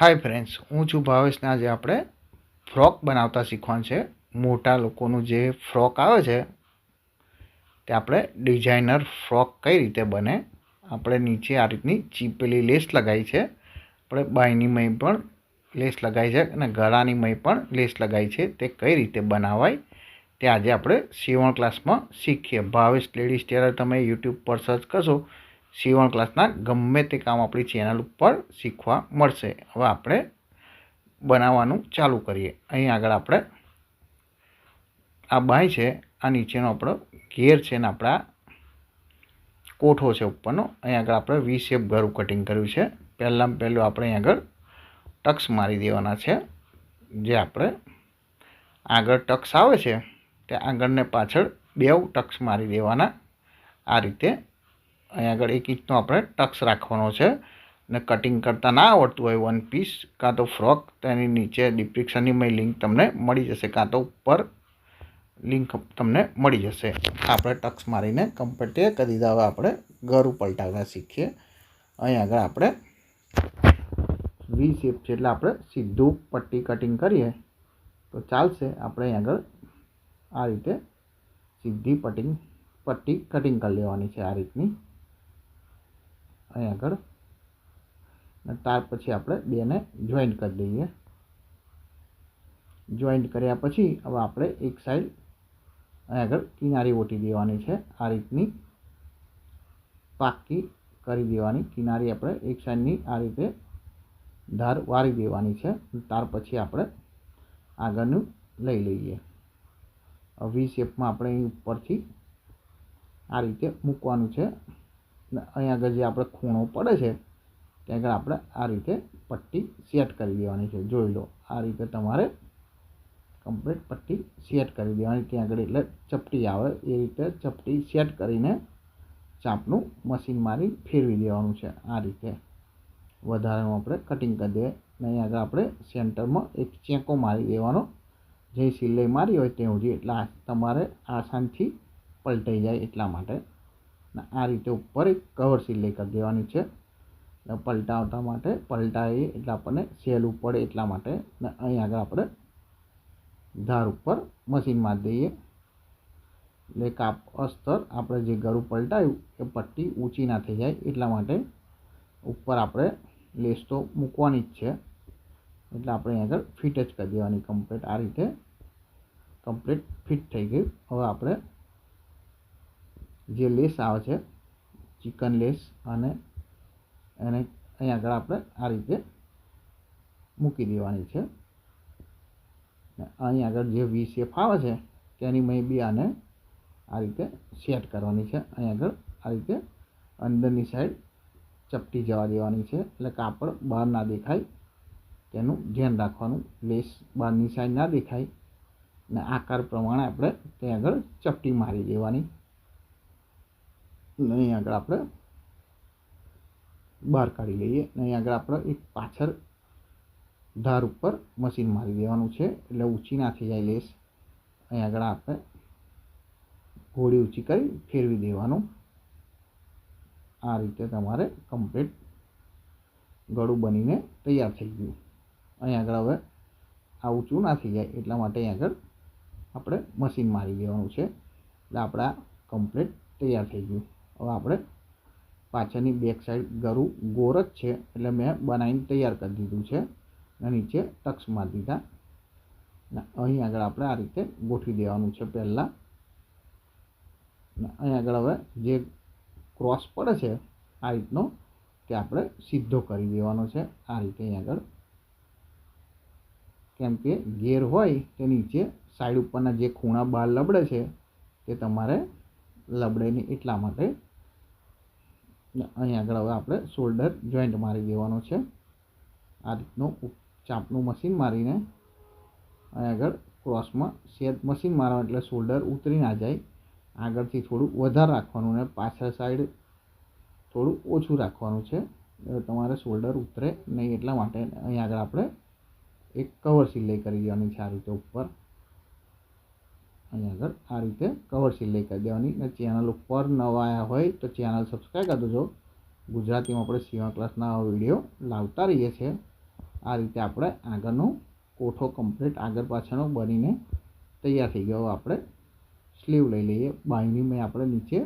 Hi friends હું છું ભાવેશને આજે આપણે ફ્રોક બનાવતા શીખવાનું છે. મોટા લોકોનું જે ફ્રોક આવે છે, તે આપણે ડિઝાઇનર ફ્રોક કઈ રીતે બને, આપણે નીચે આ રીતની ચીપેલી લેસ લગાવી છે. આપણે બાયની મય પણ લેસ લગાવી છે અને ગળાની મય પણ લેસ લગાવી છે. તે કઈ રીતે બનાવાય, તે આજે આપણે સીવણ ક્લાસમાં શીખીએ. ભાવેશ લેડીઝ ટેલર તમે યુટ્યુબ પર સર્ચ કરશો સીવણ ક્લાસના ગમે તે કામ આપણી ચેનલ ઉપર શીખવા મળશે. હવે આપણે બનાવવાનું ચાલુ કરીએ. અહીં આગળ આપણે આ બાય છે, આ નીચેનો આપણો ઘેર છે ને આપણા કોઠો છે ઉપરનો. અહીં આગળ આપણે વી શેપ ગરું કટિંગ કર્યું છે. પહેલાં પહેલું આપણે અહીં આગળ ટક્સ મારી દેવાના છે. જે આપણે આગળ ટક્સ આવે છે, તે આગળને પાછળ બે ટક્સ મારી દેવાના. આ રીતે અહીં આગળ એક ઇંચનો આપણે ટક્સ રાખવાનો છે ને કટિંગ કરતાં ના આવડતું હોય વન પીસ કાં તો ફ્રોક તેની નીચે ડિસ્ક્રિપ્શનની મેં લિંક તમને મળી જશે, કાં તો ઉપર લિંક તમને મળી જશે. આપણે ટક્સ મારીને કમ્પ્લીટ કરી દીધા. હવે આપણે ગરું ઉપલટાવ્યા શીખીએ. અહીં આગળ આપણે વી શેપ છે એટલે આપણે સીધું પટ્ટી કટિંગ કરીએ. તો ચાલશે. આપણે અહીં આગળ આ રીતે સીધી પટિંગ પટ્ટી કટિંગ કરી લેવાની છે આ રીતની. અહીં આગળ. અને ત્યાર પછી આપણે બેને જોઈન્ટ કરી દઈએ જોઈન્ટ કર્યા પછી હવે આપણે એક સાઈડ અહીં આગળ કિનારી ઓટી દેવાની છે. આ રીતની પાકી કરી દેવાની. કિનારી આપણે એક સાઈડની આ રીતે ધાર વાળી દેવાની છે. ત્યાર પછી આપણે આગળનું લઈ લઈએ. વી શેપમાં આપણે અહીં ઉપરથી આ રીતે મૂકવાનું છે. અહીં આગળ જે આપણે ખૂણો પડે છે, ત્યાં આગળ આપણે આ રીતે પટ્ટી સેટ કરી દેવાની છે. જોઈ લો, આ રીતે તમારે કમ્પ્લીટ પટ્ટી સેટ કરી દેવાની. ત્યાં આગળ એટલે ચપટી આવે, એ રીતે ચપટી સેટ કરીને ચાપનું મશીન મારી ફેરવી દેવાનું છે. આ રીતે વધારાનું આપણે કટિંગ કરી દઈએ. અને અહીં આગળ આપણે સેન્ટરમાં એક ચેકો મારી દેવાનો. જે સિલાઈ મારી હોય ત્યાં સુધી એટલે તમારે આસાનથી પલટાઈ જાય એટલા માટે. ને, આ રીતે ઉપર એક કવર સિલાઈ કરી દેવાની છે. એટલે પલટાવતા માટે પલટાવીએ એટલે આપણને સહેલું પડે એટલા માટે ને અહીં આગળ આપણે ધાર ઉપર મશીન મારી દઈએ. એટલે કાપ અસ્તર આપણે જે ગળું પલટાયું એ પટ્ટી ઊંચી ના થઈ જાય એટલા માટે ઉપર આપણે લેસ તો મૂકવાની જ છે. એટલે આપણે આગળ ફિટ જ કરી દેવાની કમ્પ્લીટ આ રીતે કમ્પ્લીટ ફિટ થઈ ગયું. હવે આપણે જે લેસ આવે છે, ચિકન લેસ અને એને અહીં આગળ આપણે આ રીતે મૂકી દેવાની છે. અહીં આગળ જે વી શેપ આવે છે, તેની મેં બી આને આ રીતે સેટ કરવાની છે. અહીં આગળ આ રીતે અંદરની સાઈડ ચપટી જવા દેવાની છે, એટલે કાપડ બહાર ના દેખાય. તેનું ધ્યાન રાખવાનું, લેસ બહારની સાઈડ ના દેખાય. ને આકાર પ્રમાણે આપણે ત્યાં આગળ ચપટી મારી દેવાની. અહીં આગળ આપણે બહાર કાઢી લઈએ. અહીં આગળ આપણે એક પાછળ ધાર ઉપર મશીન મારી દેવાનું છે. એટલે ઊંચી ના થઈ જાય લેસ. અહીં આગળ આપણે ઘોડી ઊંચી કરી ફેરવી દેવાનું. આ રીતે તમારે કમ્પ્લીટ ગળું બનીને તૈયાર થઈ ગયું. અહીં આગળ હવે આ ઊંચું ના થઈ જાય એટલા માટે અહીં આગળ આપણે મશીન મારી દેવાનું છે. એટલે આપણા કમ્પ્લીટ તૈયાર થઈ ગયું. હવે આપણે પાછળની બેક સાઈડ ગરું ગોર જ છે. એટલે મેં બનાવીને તૈયાર કરી દીધું છે. અને નીચે ટક્સ મારી દીધા. અહીં આગળ આપણે આ રીતે ગોઠવી દેવાનું છે પહેલાં. અહીં આગળ હવે જે ક્રોસ પડે છે આ રીતનો તે આપણે સીધો કરી દેવાનો છે. આ રીતે અહીં આગળ. કેમ કે ગેર હોય તે નીચે સાઈડ ઉપરના જે ખૂણા બહાર લબડે છે તે તમારે લબડે નહીં એટલા માટે અહીં આગળ હવે આપણે શોલ્ડર જોઈન્ટ મારી દેવાનો છે. આ રીતનું ચાપનું મશીન મારીને અહીં આગળ ક્રોસમાં શેદ મશીન મારવાનું એટલે શોલ્ડર ઉતરી ના જાય. આગળથી થોડું વધારે રાખવાનું ને પાછળ સાઈડ થોડું ઓછું રાખવાનું છે. તમારે શોલ્ડર ઉતરે નહીં એટલા માટે અહીં આગળ આપણે એક કવર સિલાઈ કરી દેવાની છે આ રીતે ઉપર. અહીં આગળ આ રીતે કવર સિલાઈ કરી દેવાની. અને ચેનલ ઉપર નવા આવ્યા હોય તો ચેનલ સબસ્ક્રાઈબ કરી દેજો. ગુજરાતીમાં આપણે સીવા ક્લાસના વીડિયો લાવતા રહીએ છીએ. આ રીતે આપણે આગળનો કોઠો કમ્પ્લીટ આગળ પાછળનો બનીને તૈયાર થઈ ગયો. આપણે સ્લીવ લઈ લઈએ. બાયની મેં આપણે નીચે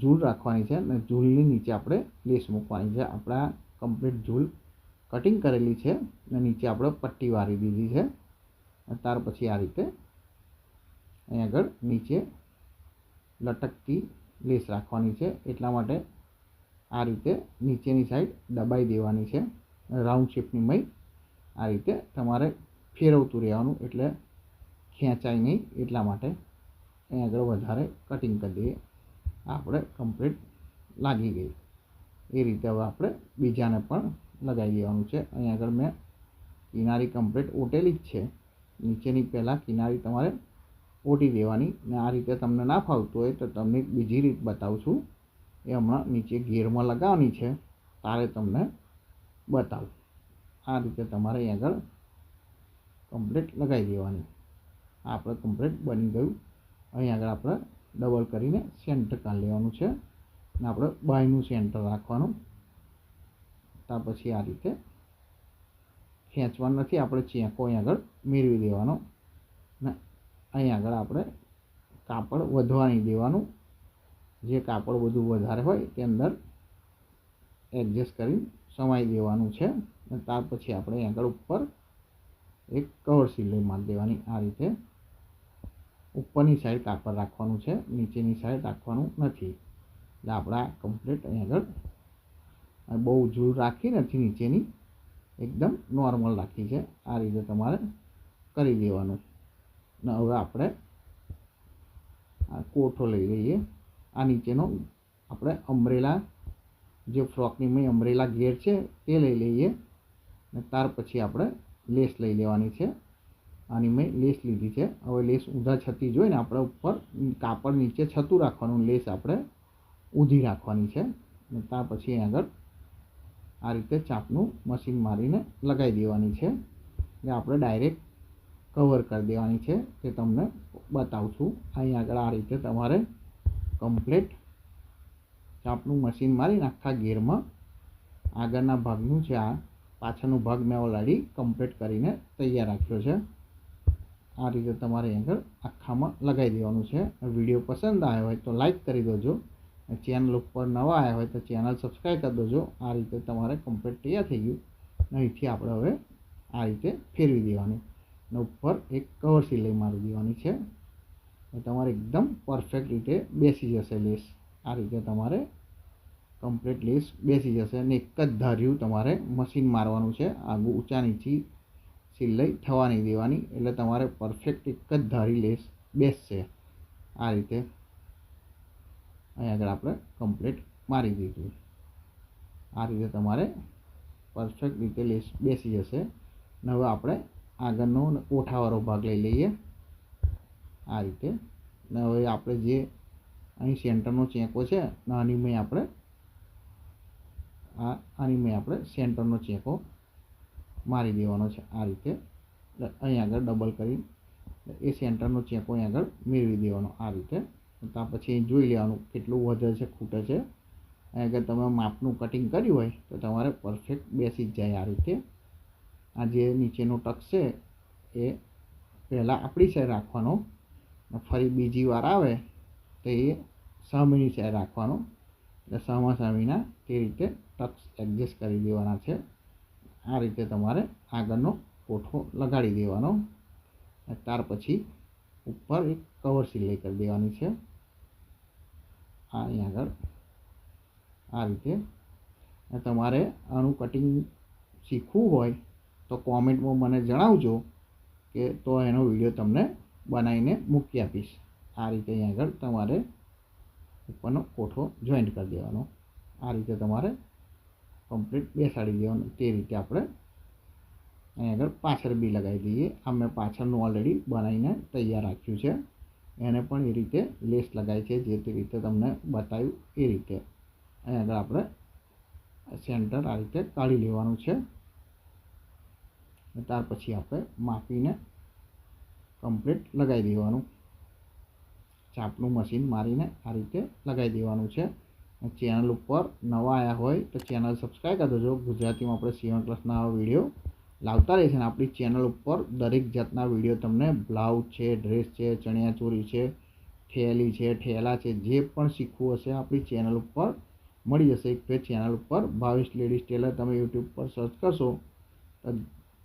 ઝૂલ રાખવાની છે અને ઝૂલની નીચે આપણે લેસ મૂકવાની છે. આપણા કમ્પ્લીટ ઝૂલ કટિંગ કરેલી છે અને નીચે આપણે પટ્ટી વાળી દીધી છે. ત્યાર પછી આ રીતે અહીં આગળ નીચે લટકતી લેસ રાખવાની છે. એટલા માટે આ રીતે નીચેની સાઈડ દબાઈ દેવાની છે. રાઉન્ડ શેપની મય આ રીતે તમારે ફેરવતું રહેવાનું એટલે ખેંચાય નહીં. એટલા માટે અહીં આગળ વધારે કટિંગ કરી દઈએ. આપણે કમ્પ્લીટ લાગી ગઈ. એ રીતે હવે આપણે બીજાને પણ લગાવી દેવાનું છે. અહીં આગળ મેં કિનારી કમ્પ્લીટ ઓટેલી જ છે. નીચેની પહેલાં કિનારી તમારે ઓટી દેવાની ને આ રીતે તમને ના ફાવતું હોય તો તમને બીજી રીત બતાવું છું. એ હમણાં નીચે ગેરમાં લગાવવાની છે. તારે તમને બતાવું. આ રીતે તમારે આગળ કમ્પ્લીટ લગાવી દેવાની. આપણે કમ્પ્લીટ બની ગયું. અહીં આગળ આપણે ડબલ કરીને સેન્ટર કાઢી લેવાનું છે. અને આપણે બાયનું સેન્ટર રાખવાનું. ત્યાર પછી આ રીતે ખેંચવાનું નથી. આપણે ચેકો અહીં આગળ મેળવી દેવાનો. ને અહીં આગળ આપણે કાપડ વધવા નહીં દેવાનું. જે કાપડ બધું વધારે હોય તે અંદર એડજસ્ટ કરી સમાઈ દેવાનું છે. અને ત્યાર પછી આપણે આગળ ઉપર એક કવર સિલાઈ મારી દેવાની. આ રીતે ઉપરની સાઈડ કાપડ રાખવાનું છે. નીચેની સાઈડ રાખવાનું નથી. એટલે આપણા કમ્પ્લીટ અહીં આગળ બહુ જૂર રાખી નથી નીચેની. એકદમ નોર્મલ રાખી છે. આ રીતે તમારે કરી દેવાનું. ને, હવે આપણે આ કોઠો લઈ લઈએ. આ નીચેનો આપણે અમરેલા જે ફ્રોકની મેં અમરેલા ઘેર છે તે લઈ લઈએ. ને ત્યાર પછી આપણે લેસ લઈ લેવાની છે. આની મેં લેસ લીધી છે. હવે લેસ ઊંધા છતી જોઈને આપણે ઉપર કાપડ નીચે છતું રાખવાનું, લેસ આપણે ઊંધી રાખવાની છે. અને ત્યાર પછી આગળ આ રીતે ચાપનું મશીન મારીને લગાવી દેવાની છે. એટલે આપણે ડાયરેક્ટ કવર કરી દેવાની છે તે તમને બતાવશું અહીં આગળ આ રીતે તમારે કમ્પ્લેટ ચાપનું મશીન મારીને આખા ગેરમાં આગળના ભાગનું છે આ પાછળનો ભાગ મેં ઓલરેડી કમ્પ્લીટ કરીને તૈયાર રાખ્યો છે. આ રીતે તમારે આગળ આખામાં લગાવી દેવાનું છે. વીડિયો પસંદ આવ્યો હોય તો લાઈક કરી દેજો. ચેનલ ઉપર નવા આવ્યા હોય તો ચેનલ સબસ્ક્રાઈબ કરી દેજો. આ રીતે તમારે કમ્પ્લીટ તૈયાર થઈ ગયું. અહીંથી આપણે હવે આ રીતે ફેરવી દેવાની. અને ઉપર એક કવર સિલાઈ મારી દેવાની છે. તમારે એકદમ પરફેક્ટ રીતે બેસી જશે લેસ. આ રીતે તમારે કમ્પ્લીટ લેસ બેસી જશે અને એક જ ધાર્યું તમારે મશીન મારવાનું છે. આગું ઊંચા નીચી સિલાઈ થવા નહીં દેવાની, એટલે તમારે પરફેક્ટ એક જ ધારી લેસ બેસશે. આ રીતે અહીં આગળ આપણે કમ્પ્લીટ મારી દીધું. આ રીતે તમારે પરફેક્ટ રીતે લેસ બેસી જશે. અને હવે આપણે આગળનો ઓઠાવાળો ભાગ લઈ લઈએ. આ રીતે. ને હવે આપણે જે અહીં સેન્ટરનો ચેકો છે આની મેં આપણે આ આની મેં આપણે સેન્ટરનો ચેકો મારી દેવાનો છે આ રીતે. અહીં આગળ ડબલ કરી એ સેન્ટરનો ચેકો અહીં આગળ મેળવી દેવાનો આ રીતે. ત્યાં પછી જોઈ લેવાનું કેટલું વધે છે, ખૂટે છે. અહીં આગળ તમે માપનું કટિંગ કર્યું હોય તો તમારે પરફેક્ટ બેસી જ જાય આ રીતે. આ જે નીચેનો ટક છે, એ પહેલાં આપણી સાઈડ રાખવાનો. ફરી બીજી વાર આવે, તો એ સામેની સાઈડ રાખવાનો. એટલે સામા સામીના તે રીતે ટક્સ એડજસ્ટ કરી દેવાના છે. આ રીતે તમારે આગળનો કોઠો લગાડી દેવાનો. ત્યાર પછી ઉપર એક કવર સિલાઈ કરી દેવાની છે. આ અહીં આગળ. આ રીતે. તમારે આનું કટિંગ શીખવું હોય તો કોમેન્ટમાં મને જણાવજો કે તો એનો વીડિયો તમને બનાવીને મૂકી આપીશ. આ રીતે અહીં આગળ તમારે ઉપરનો કોઠો જોઈન્ટ કરી દેવાનો. આ રીતે તમારે કમ્પ્લીટ બેસાડી દેવાનું. તે રીતે આપણે અહીં આગળ પાછળ બી લગાવી દઈએ. આ મેં પાછળનું ઓલરેડી બનાવીને તૈયાર રાખ્યું છે. એને પણ એ રીતે લેસ લગાવી છે. જે તે રીતે તમને બતાવ્યું એ રીતે. અહીં આગળ આપણે સેન્ટર આ રીતે કાઢી લેવાનું છે. ત્યાર પછી આપણે માપીને કમ્પ્લીટ લગાવી દેવાનું. ચાપનું મશીન મારીને આ રીતે લગાવી દેવાનું છે. ચેનલ ઉપર નવા આવ્યા હોય તો ચેનલ સબસ્ક્રાઈબ કરી દેજો. ગુજરાતીમાં આપણે સીવણ ક્લાસના વીડિયો લાવતા રહીએ અને આપણી ચેનલ ઉપર દરેક જાતના વીડિયો તમને બ્લાઉઝ છે ડ્રેસ છે ચણિયાચોળી છે, થેલી છે, ઠેલા છે, જે પણ શીખવું હશે આપણી ચેનલ ઉપર મળી જશે. એક ચેનલ ઉપર ભાવેશ લેડીઝ ટેલર તમે યુટ્યુબ પર સર્ચ કરશો, તો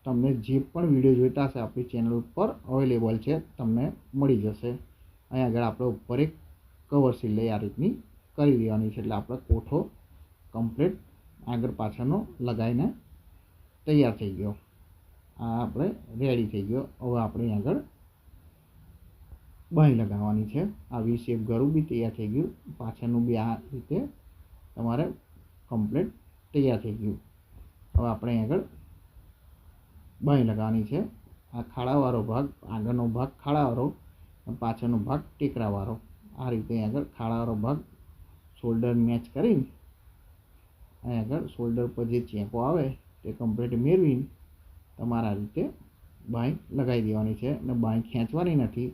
તમને જે પણ વીડિયો જોઈતા હશે આપણી ચેનલ ઉપર અવેલેબલ છે, તમને મળી જશે. અહીં આગળ આપણે ઉપર એક કવર સિલાઈ આ રીતની કરી દેવાની છે, એટલે આપણે કોઠો કમ્પ્લીટ આગળ પાછળનો લગાવીને તૈયાર થઈ ગયો. આ આપણે રેડી થઈ ગયો. હવે આપણે આગળ બાંય લગાવવાની છે. આ વી શેપ ગળું બી તૈયાર થઈ ગયું. પાછળનું બી આ રીતે તમારે કમ્પ્લીટ તૈયાર થઈ ગયું. હવે આપણે આગળ બાંય લગાવવાની છે. આ ખાડાવાળો ભાગ, આગળનો ભાગ ખાડાવાળો પાછળનો ભાગ ટેકરાવાળો. આ રીતે આગળ ખાડાવાળો ભાગ શોલ્ડર મેચ કરીને અહીં આગળ શોલ્ડર પર જે ચેપો આવે તે કમ્પ્લીટ મેળવીને તમારા રીતે બાંય લગાવી દેવાની છે અને બાંય ખેંચવાની નથી.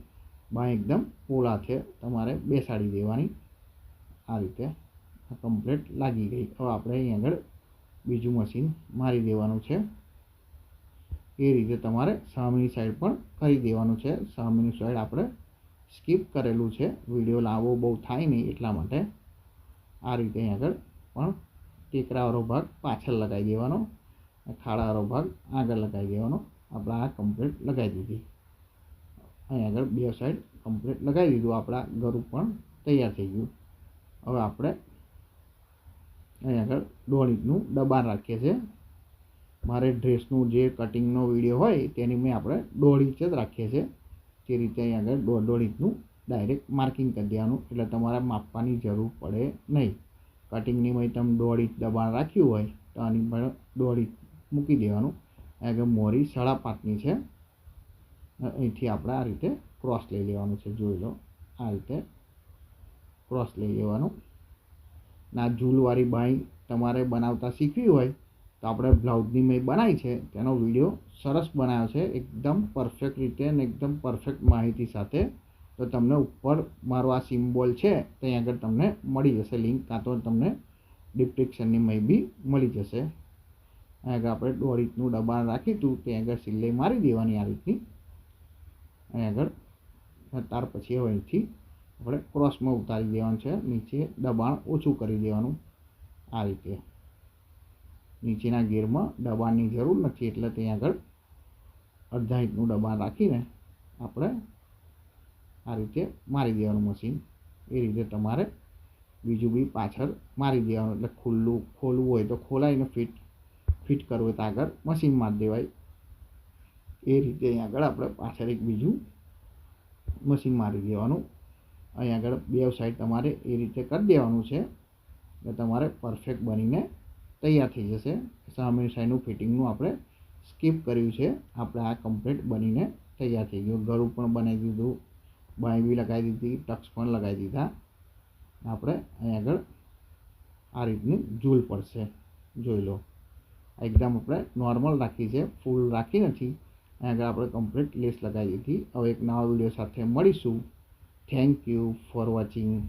બાંય એકદમ પોલા છે. તમારે બેસાડી દેવાની. આ રીતે આ કમ્પ્લીટ લાગી ગઈ. હવે આપણે અહીં આગળ બીજું મશીન મારી દેવાનું છે. એ રીતે તમારે સામેની સાઈડ પણ કરી દેવાનું છે. સામેની સાઈડ આપણે સ્કીપ કરેલું છે. વીડિયો લાવવો બહુ થાય નહીં એટલા માટે આ રીતે અહીં આગળ પણ ટેકરાવાળો ભાગ પાછળ લગાવી દેવાનો ખાડાવાળો ભાગ આગળ લગાવી દેવાનો. આપણે આ કમ્પ્લીટ લગાવી દીધી. અહીં આગળ બે સાઈડ કમ્પ્લીટ લગાવી દીધું. આપણા ગરું પણ તૈયાર થઈ ગયું. હવે આપણે અહીં આગળ દોઢ ઇંચનું દબાણ રાખીએ છીએ. મારે ડ્રેસનું જે કટિંગનો વીડિયો હોય, તેની મેં આપણે દોઢ જ રાખીએ છીએ. તે રીતે અહીં આગળ દોઢ દોઢ ઇંચનું ડાયરેક્ટ માર્કિંગ કરી દેવાનું, એટલે તમારે માપવાની જરૂર પડે નહીં. કટિંગની મેં તમે દોઢ ઇંચ દબાણ રાખ્યું હોય, તો આની પર દોઢ મૂકી દેવાનું. આગળ મોરી સાડા પાંચની છે. અહીંથી આપણે આ રીતે ક્રોસ લઈ લેવાનું છે, જોઈ લો. આ રીતે ક્રોસ લઈ લેવાનું. ના ઝૂલવાળી બાઈ તમારે બનાવતા શીખવી હોય તો આપણે બ્લાઉઝની મેં બનાવી છે, તેનો વીડિયો સરસ બનાવ્યો છે, એકદમ પરફેક્ટ રીતે અને એકદમ પરફેક્ટ માહિતી સાથે. તો તમને ઉપર મારો આ સિમ્બોલ છે, ત્યાં આગળ તમને મળી જશે લિંક કાં તો તમને ડિસ્ક્રિપ્શનની મેં બી મળી જશે. અહીં આગળ આપણે દોઢ ઇંચનું દબાણ હતું ત્યાં આગળ સિલાઈ મારી દેવાની આ રીતની. અહીં આગળ ત્યાર પછી હવે અહીંથી આપણે ક્રોસમાં ઉતારી દેવાનું છે, નીચે દબાણ ઓછું કરી દેવાનું આ રીતે. નીચેના ગેરમાં દબાણની જરૂર નથી એટલે ત્યાં આગળ અડધા ઇંચનું દબાણ રાખીને આપણે આ રીતે મારી દેવાનું મશીન. એ રીતે તમારે બીજું બી પાછળ મારી દેવાનું. એટલે ખુલ્લું, ખોલવું હોય તો ખોલાવીને ફિટ ફિટ કરવું હોય તો આગળ મશીન મારી દેવાય. એ રીતે અહીં આગળ આપણે પાછળ એક બીજું મશીન મારી દેવાનું. અહીં આગળ બે સાઈડ તમારે એ રીતે કરી દેવાનું છે. એટલે તમારે પરફેક્ટ બનીને તૈયાર થઈ જશે? સામેની સાઈડનું ફિટિંગનું આપણે સ્કીપ કર્યું છે. આપણે આ કમ્પ્લીટ બનીને તૈયાર થઈ ગયું. ગળું પણ બનાવી દીધું. બાંયબી લગાવી દીધી. ટક્સ પણ લગાવી દીધા. આપણે અહીં આગળ આ રીતની ઝૂલ પડશે. જોઈ લો. એકદમ આપણે નોર્મલ રાખી છે. ફૂલ રાખી નથી. અહીં આગળ આપણે કમ્પ્લીટ લેસ લગાવી દીધી. હવે એક નવા વીડિયો સાથે મળીશું. Thank you for watching